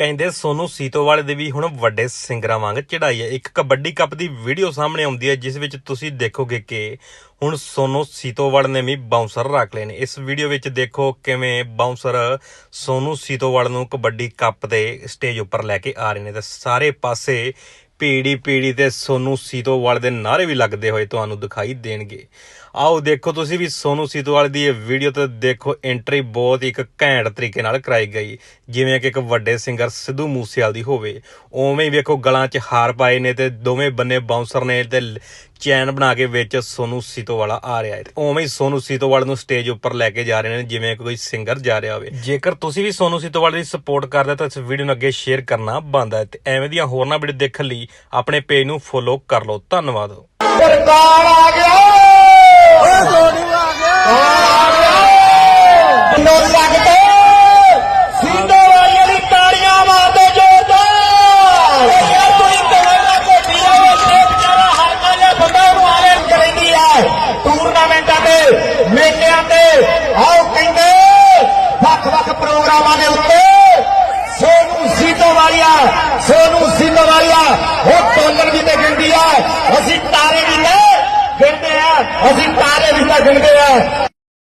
ਕਹਿੰਦੇ ਸੋਨੂ ਸੀਤੋਵਾਲ ਦੇ ਵੀ ਹੁਣ ਵੱਡੇ ਸਿੰਗਰਾਂ ਵਾਂਗ ਚੜਾਈ ਹੈ। ਇੱਕ ਕਬੱਡੀ ਕੱਪ ਦੀ ਵੀਡੀਓ ਸਾਹਮਣੇ ਆਉਂਦੀ ਹੈ, ਜਿਸ ਵਿੱਚ ਤੁਸੀਂ ਦੇਖੋਗੇ ਕਿ ਹੁਣ ਸੋਨੂ ਸੀਤੋਵਾਲ ਨੇ ਵੀ ਬਾਉਂਸਰ ਰੱਖ ਲਏ ਨੇ। ਇਸ ਵੀਡੀਓ ਵਿੱਚ ਦੇਖੋ ਕਿਵੇਂ ਬਾਉਂਸਰ ਸੋਨੂ ਸੀਤੋਵਾਲ ਨੂੰ ਕਬੱਡੀ ਕੱਪ ਦੇ ਸਟੇਜ ਉੱਪਰ ਲੈ ਕੇ ਆ ਰਹੇ ਨੇ। ਤੇ ਸਾਰੇ ਪਾਸੇ ਪੀੜੀ ਪੀੜੀ ਤੇ ਸੋਨੂ ਸੀਤੋਵਾਲ ਦੇ ਨਾਰੇ ਵੀ ਲੱਗਦੇ ਹੋਏ ਤੁਹਾਨੂੰ ਦਿਖਾਈ ਦੇਣਗੇ। ਆਓ ਦੇਖੋ ਤੁਸੀਂ ਵੀ ਸੋਨੂ ਸੀਤੋਵਾਲ ਦੀ ਇਹ ਵੀਡੀਓ ਤੇ ਦੇਖੋ ਐਂਟਰੀ ਬਹੁਤ ਹੀ ਇੱਕ ਘੈਂਟ ਤਰੀਕੇ ਨਾਲ ਕਰਾਈ ਗਈ। ਜਿਵੇਂ ਕਿ ਇੱਕ ਵੱਡੇ ਸਿੰਗਰ ਸਿੱਧੂ ਮੂਸੇਵਾਲ ਦੀ ਹੋਵੇ। ਉਵੇਂ ਹੀ ਵੇਖੋ ਗਲਾਂ 'ਚ ਹਾਰ ਪਾਏ ਨੇ ਤੇ ਦੋਵੇਂ ਬੰਨੇ ਬਾਉਂਸਰ ਨੇ ਤੇ ਚੈਨ ਬਣਾ ਕੇ ਵਿੱਚ ਸੋਨੂ ਸੀਤੋਵਾਲਾ ਆ ਰਿਹਾ ਹੈ। ਉਵੇਂ ਹੀ ਸੋਨੂ ਸੀਤੋਵਾਲ ਨੂੰ ਸਟੇਜ ਉੱਪਰ ਲੈ ਕੇ ਜਾ ਰਹੇ ਨੇ, ਜਿਵੇਂ ਕਿ ਕੋਈ ਸਿੰਗਰ ਜਾ ਰਿਹਾ ਹੋਵੇ। ਜੇਕਰ ਤੁਸੀਂ ਵੀ ਸੋਨੂ ਸੀਤੋਵਾਲ ਦੀ ਸਪੋਰਟ ਕਰਦੇ ਤਾਂ ਇਸ ਵੀਡੀਓ ਨੂੰ ਅੱਗੇ ਸ਼ੇਅਰ ਕਰਨਾ ਬੰਦ ਹੈ ਤੇ ਐਵੇਂ ਦੀਆਂ ਹੋਰਨਾਂ ਵੀਡੀਓ ਦੇਖਣ ਲਈ ਆਪਣੇ ਪੇਜ ਨੂੰ ਫੋਲੋ ਕਰ ਲਓ। ਧੰਨਵਾਦ। ਸਰਕਾਰ ਆ ਗਿਆ ਸੋਨੂ ਆ ਗਿਆ ਨੋ ਲੱਗਦੇ ਸਿੰਧੋ ਵਾਲੀਆਂ ਦੀ ਤਾੜੀਆਂ ਮਾਰਦੇ ਜ਼ੋਰਦਾਰ ਯਾਰ ਕੋਈ ਕਹੇਗਾ ਕਿ ਵੀਰੋ ਇਹ ਵਿਚਾਰਾ ਹਰ ਕਾਲੇ ਬੰਦਾ ਨੂੰ ਆਲੇ ਕਰਦੀ ਹੈ ਟੂਰਨਾਮੈਂਟਾਂ ਤੇ, ਮੇਲਿਆਂ ਤੇ, ਆਓ ਕਹਿੰਦੇ ਵੱਖ ਵੱਖ ਪ੍ਰੋਗਰਾਮਾਂ ਦੇ ਉੱਤੇ ਸੋਨੂ ਸੀਤੋ ਵਾਲੀਆ ਸੋਨੂ ਸੀਤੋ ਵਾਲੀਆ ਉਹ ਟੋਲਰ ਵੀ ਤੇ ਗਿਣਦੀ ਆ, ਅਸੀਂ ਤਾਰੇ ਵੀ ਤੇ ਗਿਣਦੇ ਆ, ਅਸੀਂ ਤਾਰੇ ਵੀ ਤੇ ਗਿਣਦੇ ਆ।